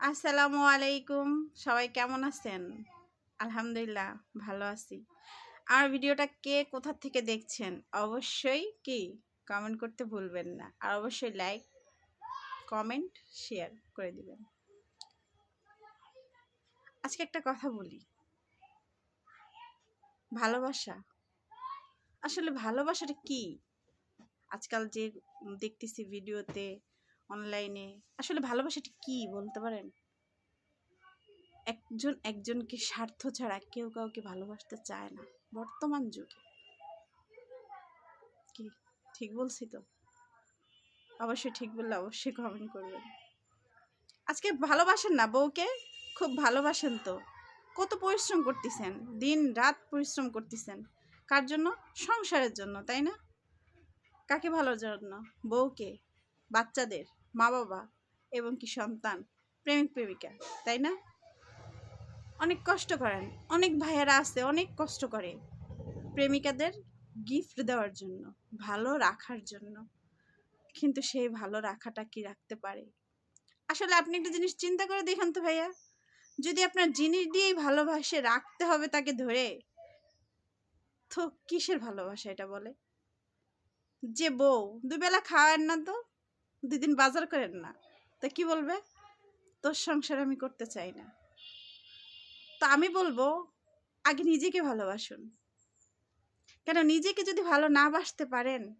আসসালামু আলাইকুম। সবাই কেমন আছেন? আলহামদুলিল্লাহ, ভালো আছি। আর ভিডিওটা কে কোথা থেকে দেখছেন? অবশ্যই কি? কমেন্ট করতে ভুলবেন না। আর অবশ্যই লাইক কমেন্ট শেয়ার করে দিবেন। আজকে একটা কথা বলি। ভালোবাসা। আসলে ভালোবাসাটা কি? আজকাল যে দেখতেছি ভিডিওতে অনলাইনে আসলে ভালোবাসাটা কি বলতে পারেন? একজন, একজনকে স্বার্থ ছাড়া কেউ কাউকে ভালোবাসতে চায় না, বর্তমান যুগে। কি? ঠিক বলছি তো? অবশ্যই ঠিক বললে অবশ্যই কমেন্ট করবেন। আজকে ভালোবাসেন না বউকে? খুব ভালোবাসেন তো। কত পরিশ্রম করতেছেন, দিন রাত পরিশ্রম করতেছেন। কার জন্য? সংসারের জন্য, তাই না? কাকে ভালোর জন্য? বউকে? বাচ্চাদের? মা বাবা এবং কি সন্তান, প্রেমিক প্রেমিকা, তাই না? অনেক কষ্ট করেন, অনেক ভাইয়েরা আছে, অনেক কষ্ট করে প্রেমিকাদের গিফট দেওয়ার জন্য, ভালো রাখার জন্য। কিন্তু সেই ভালো রাখাটা কি রাখতে পারে? আসলে আপনি একটা জিনিস চিন্তা করে দেখেন তো ভাইয়া, যদি আপনার জিনিস দিয়েই ভালোবাসে রাখতে হবে তাকে ধরে, তো কিসের ভালোবাসা এটা বলে? যে বউ, দুবেলা খাওয়ান না তো? দুদিন বাজার করেন না। তা কি বলবে? তোর সংসার আমি করতে চাই না। তো আমি বলব, আগে নিজেকে ভালোবাসুন। কেন নিজেকে যদি ভালো না বাসতে পারেন,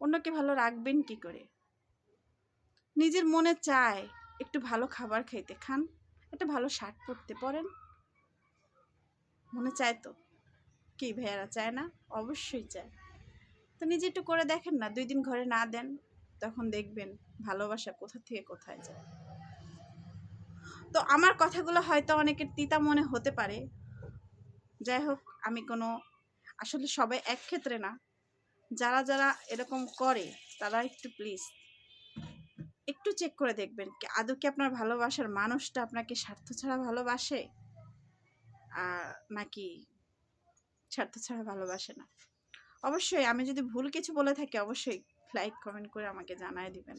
অন্যকে ভালো রাখবেন কি করে? নিজের মনে চায়, একটু ভালো খাবার খাইতে খান, একটা ভালো শার্ট পরতে পরেন। মনে চায় তো? কি ভাইয়ারা চায় না? অবশ্যই চায়। তো নিজে একটু করে দেখেন না, দুই দিন ঘরে না দেন। তখন দেখবেন ভালোবাসা কোথা থেকে কোথায় যায়। তো আমার কথাগুলো হয়তো অনেকের তিতা মনে হতে পারে। যাই হোক, আমি কোনো, আসলে সবাই এক ক্ষেত্রে না। যারা যারা এরকম করে, তারা একটু প্লিজ একটু চেক করে দেখবেন আদৌ কি আপনার ভালোবাসার মানুষটা আপনাকে স্বার্থ ছাড়া ভালোবাসে? নাকি স্বার্থ ছাড়া ভালোবাসে না? অবশ্যই, আমি যদি ভুল কিছু বলে থাকি, অবশ্যই লাইক কমেন্ট করে আমাকে জানায় দিবেন।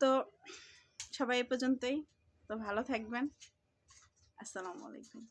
তো সবাই এ পর্যন্তই। তো ভালো থাকবেন। আসসালামু আলাইকুম।